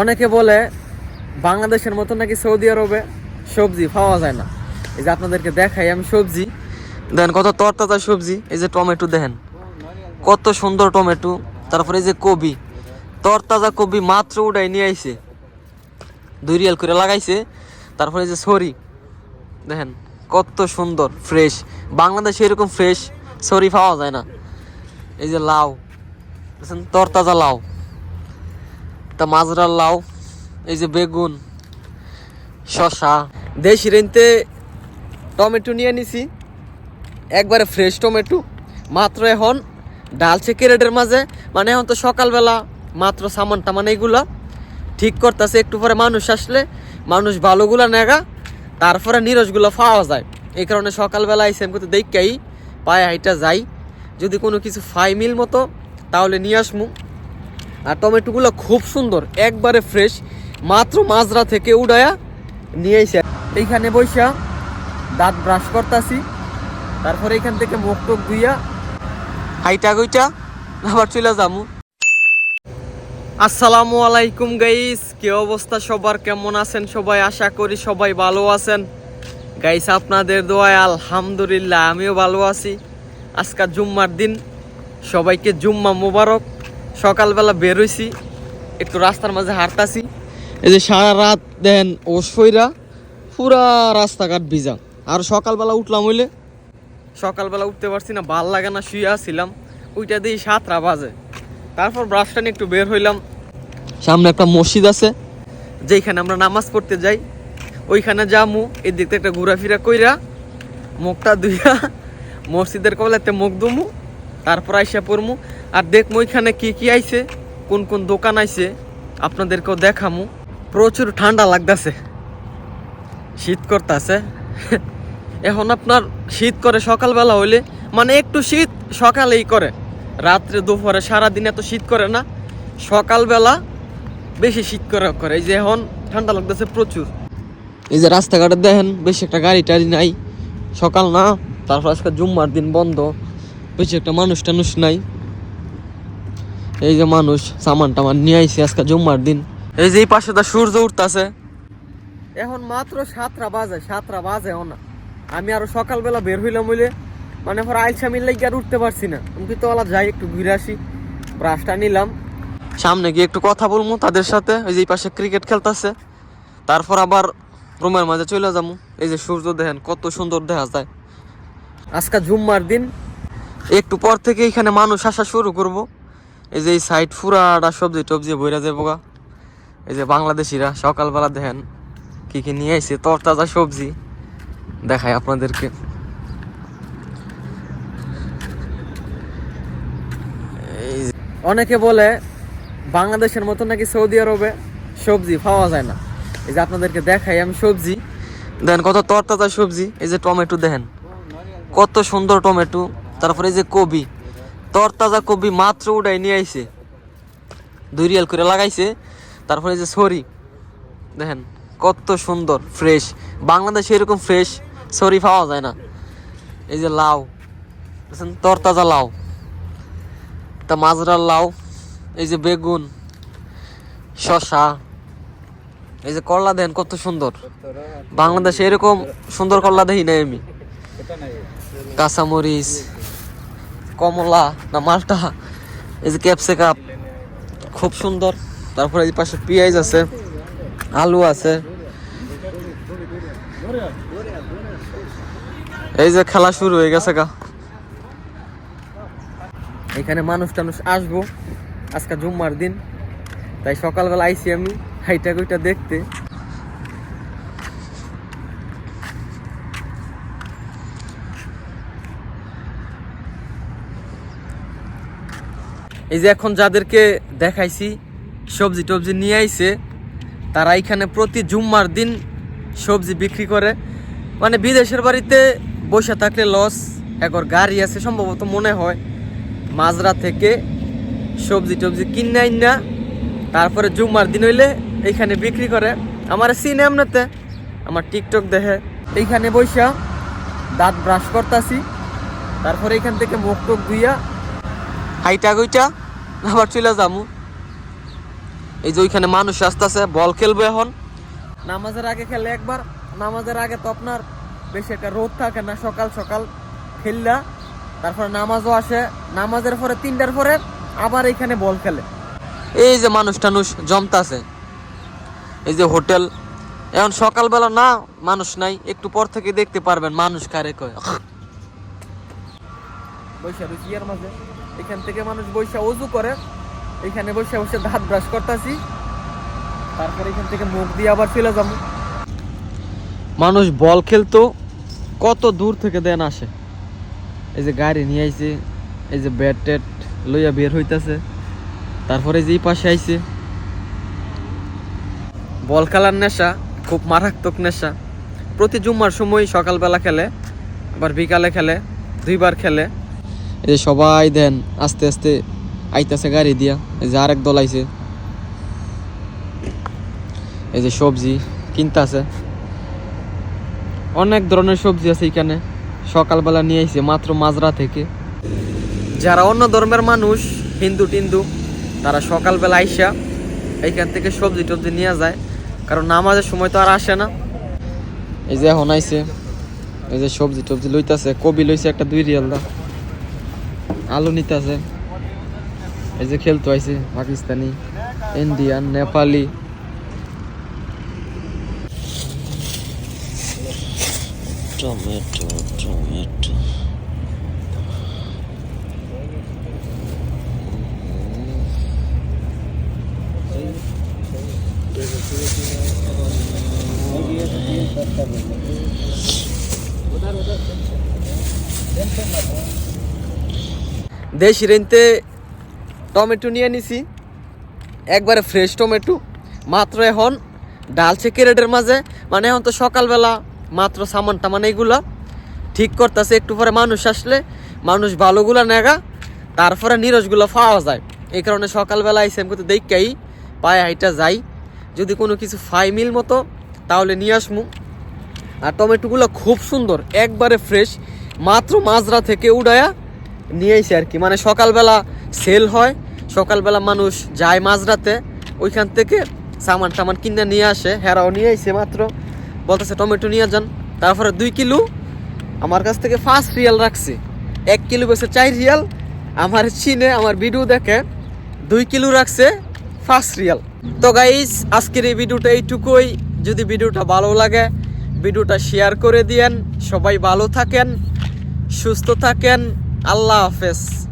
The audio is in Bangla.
অনেকে বলে বাংলাদেশের মতো নাকি সৌদি আরবে সবজি পাওয়া যায় না। এই যে আপনাদেরকে দেখাই, আমি সবজি। দেখেন কত তরতাজা সবজি, এই যে টমেটো দেখেন। কত সুন্দর টমেটো, তারপরে এই যে কবি তরতাজা কবি মাত্র উড়াই নিয়ে আইছে। দুই রিয়াল করে লাগাইছে। তারপরে এই যে সরি, দেখেন কত সুন্দর, ফ্রেশ। বাংলাদেশে এরকম ফ্রেশ সরি পাওয়া যায় না। এই যে লাউ তরতাজা লাউ। তা মাজরার লাউ, এই যে বেগুন শশা দেশি রেনতে টমেটো নিয়ে নিছি। একবারে ফ্রেশ টমেটো। মাত্র এখন ডালছে ক্যারেটের মাঝে। মানে এখন তো সকালবেলা মাত্র সামান টামান এইগুলা। ঠিক করতেছে, একটু পরে মানুষ আসলে মানুষ ভালোগুলা নেগা, তারপরে নিরসগুলো পাওয়া যায়। এই কারণে সকালবেলা আইসি আমি কিন্তু দেখেই পায়ে হাইটা যাই। যদি কোনো কিছু ফাই মিল মতো, তাহলে নিয়ে আসমু। আর টমেটোগুলো খুব সুন্দর, একবারে ফ্রেশ মাত্র মাজরা থেকে উড়ায়া নিয়ে এসে এইখানে বৈশা দাঁত ব্রাশ করতাছি, তারপরে এখান থেকে মুখ টুক ধুইয়া হাইটা গইটা আবার চলে যামু। আসসালামু আলাইকুম গাইস কি অবস্থা সবার? কেমন আছেন সবাই? আশা করি সবাই ভালো আছেন। গাইস আপনাদের দোয়ায় আলহামদুলিল্লাহ, আমিও ভালো আছি। আজকে জুম্মার দিন, সবাইকে জুম্মা মোবারক। সকালবেলা বের বেরোইছি একটু রাস্তার মাঝে হাঁটতাছি। এই যে সারা রাত দেন ও সইরা পুরা রাস্তাঘাট ভিজা। আর সকালবেলা উঠলাম হইলে, সকালবেলা উঠতে পারছি না, ভালো লাগে না, শুয়ে আসছিলাম ওইটা দিয়ে সাতটা বাজে। তারপর ব্রাশটা একটু বের হইলাম। সামনে একটা মসজিদ আছে যেখানে আমরা নামাজ পড়তে যাই। ওইখানে যামু এই দিক থেকে একটা ঘোরাফেরা কইরা, মুখটা ধুইয়া মসজিদের কবলাতে মুখ দুমু তারপর আইসা পড়মু। আর দেখমু ওইখানে কি কি আইছে, কোন কোন দোকান আইছে, আপনাদেরকেও দেখামু। প্রচুর ঠান্ডা লাগতাছে। শীত করতেছে। এখন আপনার শীত করে সকালবেলা হইলে মানে একটু শীত সকালেই করে। রাত্রে, দুপুরে সারাদিন এত শীত করে না। সকালবেলা বেশি শীত করে করে। এই যে এখন ঠান্ডা লাগতেছে প্রচুর। এই যে রাস্তাঘাটে দেখেন, বেশি একটা গাড়ি টাড়ি নাই। সকাল না, তারপর আজকে জুম্মার দিন বন্ধ। বেশি একটা মানুষ টানুষ নাই। এই যে মানুষ সামান টামান নিয়ে আইছে আজকে জুম্মার দিন। এই যে এই পাশে দা সূর্য উঠতাছে। এখন মাত্র সাতটা বাজে সাতটা বাজে না আমি আরও সকালবেলা বের হইলাম বলে মানে পর আইসা মিললে আর উঠতে পারছি না। আমি কিন্তু ওলা যাই একটু ঘুরে আসি ব্রাশটা নিলাম। সামনে গিয়ে একটু কথা বলব তাদের সাথে ওই যে এই পাশে ক্রিকেট খেলতেছে। তারপর আবার রুমের মাঝে চলে যাব এই যে সূর্য দেখেন কত সুন্দর দেখা যায়। আজকে জুম্মার দিন। একটু পর থেকে এখানে মানুষ আসা শুরু করব। এই যে এই সাইড ফুরাটা সবজি টবজি বইরা যাব গা, এই যে বাংলাদেশিরা সকালবেলা দেখেন কি কি নিয়ে আইছে, তরতাজা সবজি দেখায় আপনাদেরকে। অনেকে বলে বাংলাদেশের মতো নাকি সৌদি আরবে সবজি পাওয়া যায় না। এই যে আপনাদেরকে দেখাই আমি সবজি। দেখেন কত তরতাজা সবজি, এই যে টমেটো দেখেন, কত সুন্দর টমেটো, তারপরে এই যে কবি তরতাজা কবি মাত্র উড়াই নিয়ে আইছে। দুই রিয়াল করে লাগাইছে। তারপরে যে সরি, দেখেন কত সুন্দর ফ্রেশ বাংলাদেশে এরকম ফ্রেশ সরি পাওয়া যায় না। এই যে লাউ, দেখছেন? তরতাজা লাউ। তা মাজরার লাউ, এই যে বেগুন শশা এই যে করলা দেন কত সুন্দর। বাংলাদেশে এরকম সুন্দর করলা দেখি নাই আমি। কাঁচামরিচ কমলা, না মালটা, এই যে ক্যাপসিকাপ খুব সুন্দর। তারপরে এই পাশে পেঁয়াজ আছে, আলু আছে। এই যে খেলা শুরু হয়ে গেছে গা। এখানে মানুষ টানুষ আসব, আজকে জুম্মার দিন, তাই সকালবেলা আইছি আমি হাইটা কইটা দেখতে। এই যে এখন যাদেরকে দেখাইছি, সবজি টবজি নিয়ে আইছে, তারা এখানে প্রতি জুম্মার দিন সবজি বিক্রি করে। মানে বিদেশের বাড়িতে বসে থাকলে লস একর গাড়ি আছে সম্ভবত মনে হয়। মাজরা থেকে সবজি টবজি কিনে আইন না তারপরে জুম্মার দিন হইলে এইখানে বিক্রি করে। আমার সিনে এমনিতে, আমার টিকটক দেখে। এইখানে বৈশা দাঁত ব্রাশ করতাছি, তারপরে এখান থেকে মুখ টুক ধুইয়া, হাইটা গইটা আবার চলে যামু। এই যে ওইখানে মানুষ আসতেছে, বল খেলবে এখন। নামাজের আগে খেলে একবার, নামাজের আগে তো আপনার বেশি একটা রোদ থাকে না, সকাল সকাল খেললা, তারপরে নামাজও আসে, নামাজের পরে, তিনটার পরে আবার এখানে বল খেলে। এই যে মানুষ টানুষ জমতাছে। এই যে হোটেল, এখন সকালবেলা না, মানুষ নাই, একটু পর থেকে দেখতে পারবেন মানুষ কারে কয়। বৈশা রয়েছি ইয়ার মাঝে। এখান থেকে মানুষ বৈশা অজু করে। এখানে বসে বসে দাঁত ব্রাশ করতেছি। তারপরে এখান থেকে মুখ দিয়ে আবার চলে যাব। মানুষ বল খেলতো, কত দূর থেকে দেন আসে। এই যে গাড়ি নিয়ে আইছে, এই যে ব্যাট ট্যাট লইয়া বের হইতাছে। তারপরে যে পাশে আইছে। বল খেলার নেশা, খুব মারাত্মক নেশা। প্রতি জুম্মার সময় সকালবেলা খেলে, আবার বিকালে খেলে, দুইবার খেলে। এই যে সবাই দেন, আস্তে আস্তে আইতাছে গাড়ি দিয়া। এই যে আরেক দল আইছে। এই যে সবজি কিনতাছে। অনেক ধরনের সবজি আছে এখানে। সকালবেলা নিয়ে আইছে মাত্র মাজরা থেকে। যারা অন্য ধর্মের মানুষ, হিন্দু টিন্দু, তারা সকালবেলা আইসা এইখান থেকে সবজি টবজি নিয়ে যায়। কারণ নামাজের সময় তো আর আসে না। এই যে এখন আইছে। এই যে সবজি টবজি লইতাছে। কবি লইছে একটা দুই রিয়াল দা আলু নিতেছে। এই যে খেলতো আইছে Pakistani Indian Nepali. Tomato tomato. দেশি রেনতে টমেটো নিয়ে নিছি। একবারে ফ্রেশ টমেটো। মাত্র এখন ডালছে ক্যারেটের মাঝে। মানে এখন তো সকালবেলা মাত্র সামান টামান এইগুলা ঠিক করতেছে। একটু পরে মানুষ আসলে মানুষ ভালোগুলা নেগা, তারপরে নিরসগুলো পাওয়া যায়। এই কারণে সকালবেলা আইসে আমি কিন্তু দেখেই পায়ে হাইটা যাই। যদি কোনো কিছু ফাই মিল মতো, তাহলে নিয়ে আসমু। আর টমেটোগুলো খুব সুন্দর, একবারে ফ্রেশ মাত্র মাজরা থেকে উড়ায়া নিয়ে আইছে আর কি। মানে সকালবেলা সেল হয়, সকালবেলা মানুষ যায় মাঝরাতে, ওইখান থেকে সামান টামান কিনে নিয়ে আসে, হেরাও নিয়ে আইছে মাত্র। বলতেছে টমেটো নিয়ে যান। তারপরে দুই কিলো আমার কাছ থেকে ফার্স্ট রিয়াল রাখছে। এক কিলো বেছে চার রিয়াল আমার চিনে, আমার ভিডিও দেখে দুই কিলো রাখছে ফার্স্ট রিয়াল তো গাইস আজকের এই ভিডিওটা এইটুকুই। যদি ভিডিওটা ভালো লাগে ভিডিওটা শেয়ার করে দিয়েন। সবাই ভালো থাকেন, সুস্থ থাকেন। আল্লাহ হাফেজ